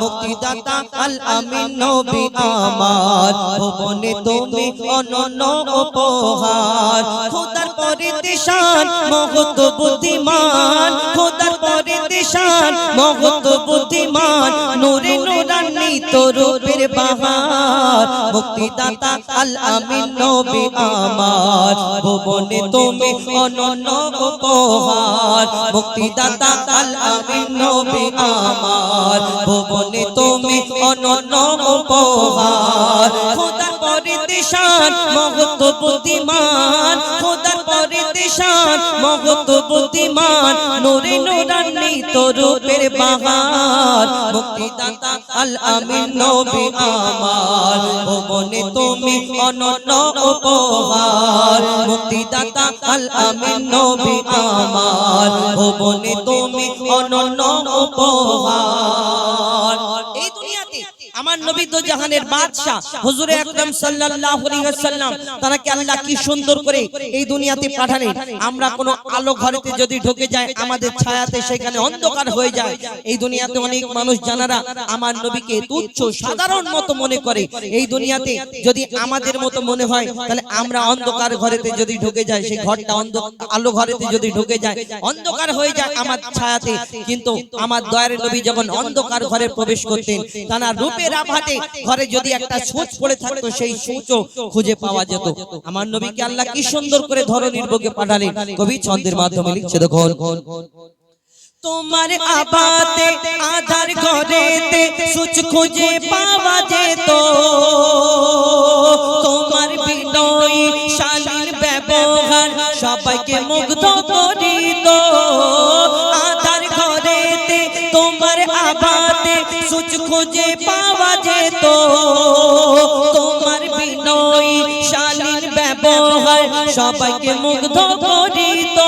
মুক্তিদাতা আল নবী আমার। ভবনে তুমি অনন্য উপহার। খোদার পরে দিশান বুদ্ধিমান। খোদার পরে দিশান মহত বুদ্ধিমান, নূরে নূরান্বিত রূপের বাহার। মুক্তিদাতা আল আমিন নবী আমার, ভুবনে তুমি অনন্য উপহার। মুক্তিদাতা আল আমিন নবী আমার, ভুবনে তুমি অনন্য উপহার। খোদার পরে দিশান মহত বুদ্ধিমান। খোদার পরে দিশান মহত বুদ্ধিমান। নূরে নুরানি তরুপের বাহার মুক্তিদাতা আল আমিন নবী আমার। ভুবনে তুমি অনন্য উপহার। মুক্তিদাতা আল আমিন নবী আমার। ভুবনে তুমি অনন্য উপহার। আমার নবী তো জাহানের বাদশা হুজুরে আকরাম সাল্লাল্লাহু আলাইহি ওয়াসাল্লাম তারাকে আল্লাহ কি সুন্দর করে এই দুনিয়াতে পাঠালেন? আমরা কোনো আলো ঘরেতে যদি ঢুকে যায় আমাদের ছায়াতে সেখানে অন্ধকার হয়ে যায়। এই দুনিয়াতে অনেক মানুষ জানারা, আমার নবীকে তুচ্ছ, সাধারণ মতো মনে করে। এই দুনিয়াতে যদি আমাদের মতো মনে হয়, তাহলে আমরা অন্ধকার ঘরেতে যদি ঢুকে যায় সেই ঘরটা অন্ধ, আলো ঘরেতে যদি ঢুকে যায় অন্ধকার হয়ে যায় আমার ছায়াতে। কিন্তু আমার দয়ার নবী যখন অন্ধকার ঘরে প্রবেশ করতেন, তারা রূপের আভাতে ঘরে যদি একটা সূচ পড়ে থাকতো সেই সূচও খুঁজে পাওয়া যেত। আমার নবীকে আল্লাহ কি সুন্দর করে ধরনীর বুকে পাঠালেন? কবি ছন্দের মাধ্যমে লিখছে দেখুন। তোমার আবাতে আধার ঘরেতে সুচ খুঁজে পাওয়া যেত। তোমার বিনয়ী শালীর ব্যবহার সবাইকে মুগ্ধ করিত খুঁজে পাওয়া যেত। তোমার বিনয়ী শালীর ব্যবহার সবাইকে মুগ্ধ করিত।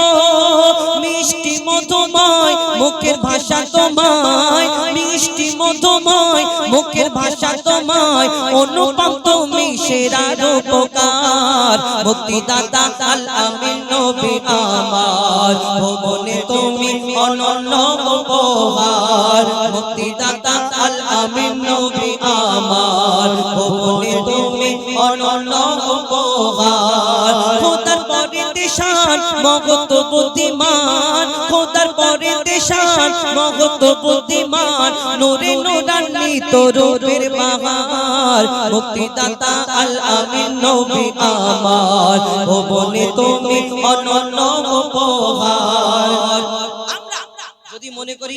মিষ্টি মধুময় মুখের ভাষা তোমায়, মিষ্টি মধুময় মুখের ভাষা তোমায়, অনুপম তুমি সেরা রূপকার মুক্তিদাতা আল নবী আমার, ভুবনে তুমি অনন্য উপহার। মুক্তিদাতা দেশান মগত বুদ্ধিমান। খোদার পরে দেশান মগত বুদ্ধিমান। নূরে নূরান্বিত রূপের বাহার। মুক্তিদাতা আল আমিন, নবী আমার। ভুবনে তুমি অনন্য উপহার। আমরা যদি মনে করি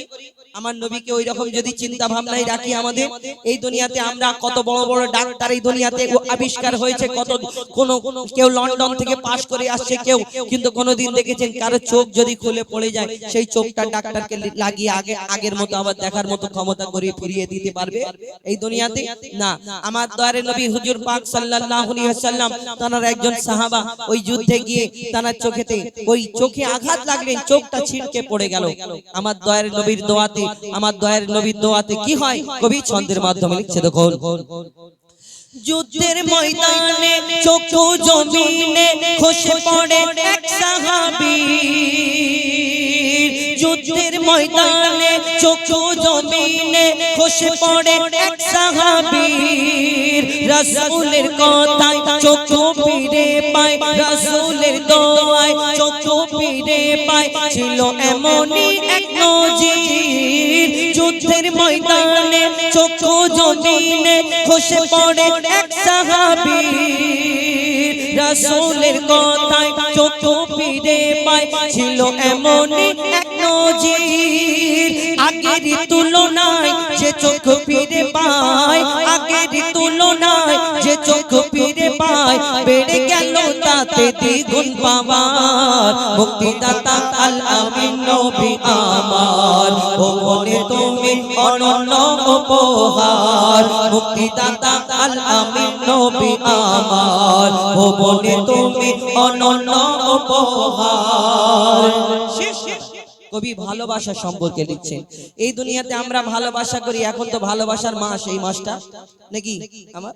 আমার নবীকে ওই রকম যদি চিন্তা ভাবনায় রাখি আমাদের, এই দুনিয়াতে আমরা কত বড় বড় ডাক্তার এই দুনিয়াতে আবিষ্কার হয়েছে, কত কোন কেউ লন্ডন থেকে পাশ করে আসছে কেউ, কিন্তু কোনোদিন দেখেছেন কারও চোখ যদি খুলে পড়ে যায়, সেই চোখটা ডাক্তারকে লাগিয়ে আগে, আগের মতো আবার দেখার মতো ক্ষমতা করে ফিরিয়ে দিতে পারবে? এই দুনিয়াতে? না। আমার দয়ারে নবী হুজুর পাক সাল্লাল্লাহু আলাইহি ওয়াসাল্লাম তার একজন সাহাবা ওই যুদ্ধে গিয়ে তার চোখেতে, ওই চোখে আঘাত লাগলেন চোখটা ছিটকে পড়ে গেল। আমার দয়ার নবীর দোয়াতে আমার দয়ার নবীর দোয়াতে কি হয়? কবি ছন্দের মাধ্যমে লিখছে, দেখুন। যুদ্ধের ময়দানে চক্ষু জমিনে খসে পড়ে এক সাহাবী যুদ্ধের ময়দানে জমিনে খসে পড়ে এক কথায় ফিরে পায়, রাসূলের দোয়ায় চক্ষু ফিরে পায়। ছিল এমনই ময়দানে চক্ষু জমিনে খসে পড়ে এক সাহাবীর রাসূলের কথায় চক্ষু ফিরে পায়, ছিল এমনই এক নজির। আগের তুলনায় যে চোখ ফিরে পায়, আগের তুলনায় যে চোখ ফিরে পায়। বেড়ে গেল তাতে দ্বিগুণ পাওয়ার। মুক্তিদাতা উপহার মুক্তিদাতা আল আমিন নবী আমার। ভবনে তুমি অনন্য উপহার। কবি ভালোবাসা সম্পর্কে লিখছেন এই দুনিয়াতে আমরা ভালোবাসা করি এখন তো ভালোবাসার মাস এই মাসটা। নাকি? আমার?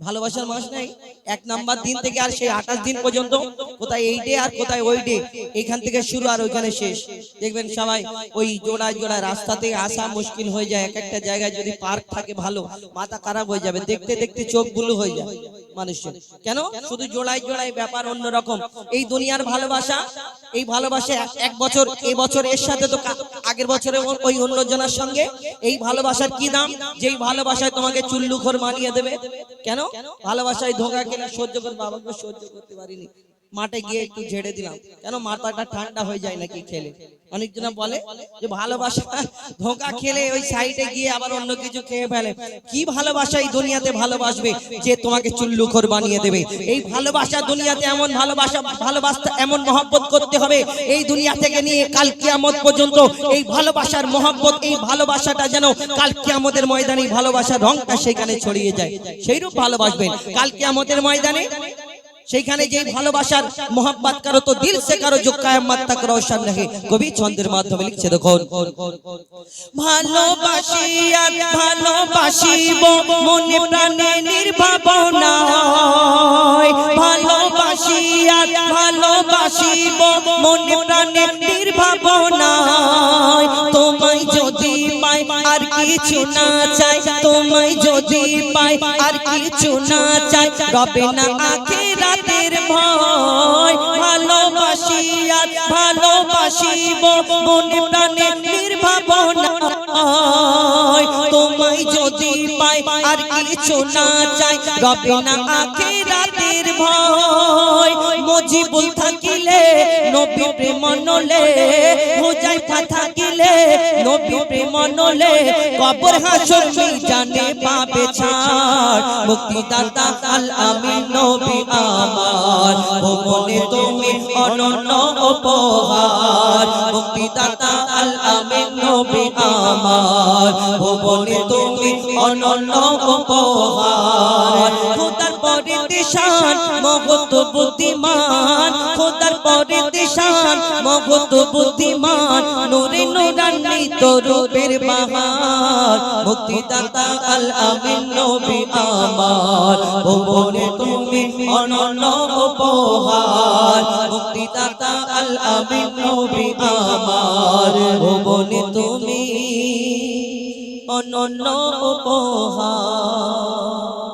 ভালোবাসার মাস নাই। এক নাম্বার দিন থেকে আর সেই আঠাশ দিন পর্যন্ত কোথায় এই ডে আর কোথায় ওই ডে এখান থেকে শুরু আর ওইখানে শেষ। দেখবেন সবাই ওই জোড়ায় জোড়ায় রাস্তাতে আসা মুশকিল হয়ে যায়। এক একটা জায়গায় যদি পার্ক থাকে ভালো, মাথা খারাপ হয়ে যাবে। দেখতে দেখতে চোখ বুলু হয়ে যায় মানুষের। কেন? শুধু জোড়ায় জোড়ায় ব্যাপার অন্যরকম। এই দুনিয়ার ভালোবাসা, এই ভালোবাসা এক- বছর এই বছর এর সাথে তো আগের বছরে ওই অন্যজনের সঙ্গে। এই ভালোবাসার কি দাম? যেই ভালোবাসায় তোমাকে চুল্লুখর মানিয়ে দেবে। কেন? ভালোবাসায় ধোকা কেনা সহ্য করে বাবাকে সহ্য করতে পারিনি। মাঠে গিয়ে একটু ঝেড়ে দিলাম। কেন মাথাটা ঠান্ডা হয়ে যায় নাকি খেলে? অনেকজনা বলে যে ভালোবাসা ধোকা খেলে ওই সাইডে গিয়ে আবার অন্য কিছু খেয়ে ফেলে। কি ভালোবাসা এই দুনিয়াতে ভালোবাসবে? যে তোমাকে চুল্লুখর বানিয়ে দেবে। এই ভালোবাসা দুনিয়াতে এমন ভালোবাসা ভালোবাসতে এমন মহব্বত করতে হবে এই দুনিয়া থেকে নিয়ে কাল কিয়ামত পর্যন্ত এই ভালোবাসার মহব্বত এই ভালোবাসাটা যেন কাল কিয়ামতের ময়দানে এই ভালোবাসার রংটা সেখানে ছড়িয়ে যায়। সেইরূপ ভালোবাসবেন। কাল কিয়ামতের ময়দানে সেইখানে যে ভালোবাসার মোহাম্মত কারও তো দিল সে কারও যোগ কায়ামাত তাক রওশন নাহি। কবি ছন্দের মাধ্যমে লিখছে, দেখুন। ভালোবাসি আর ভালোবাসি মনে প্রাণে নির্ভাবনা ভালোবাসি আর ভালোবাসিব, মনে কিছু না চাই, তোমায় যদি পাই, আর কিছু না চাই, রবে না আখিরাতের ভয়। ভালোবাসি আর ভালোবাসিব, মনে প্রাণে নির্ভাবনা তোমায় যদি পাই, আর কিছু না চাই, রবে না আখিরাতের ভয়। মজিবুল থাকিলে, নবী প্রেম নলে কবর হাসর জানে পাবে ছাড়। মুক্তিদাতা আল আমিন নবী আমার। ভবনে তুমি অনন্য উপহার। মুক্তিদাতা আল আমিন নবী আমার। ভবনে তুমি অনন্য উপহার। মহত বুদ্ধিমান, খোদার পরে দিশান মহত বুদ্ধিমান, নূরে নূরান্বিত রূপের বাহার। মুক্তিদাতা আল আমিন নবী আমার। ভুবনে তুমি অনন্য উপহার। মুক্তিদাতা আল আমিন নবী আমার। ভুবনে তুমি অনন্য উপহার।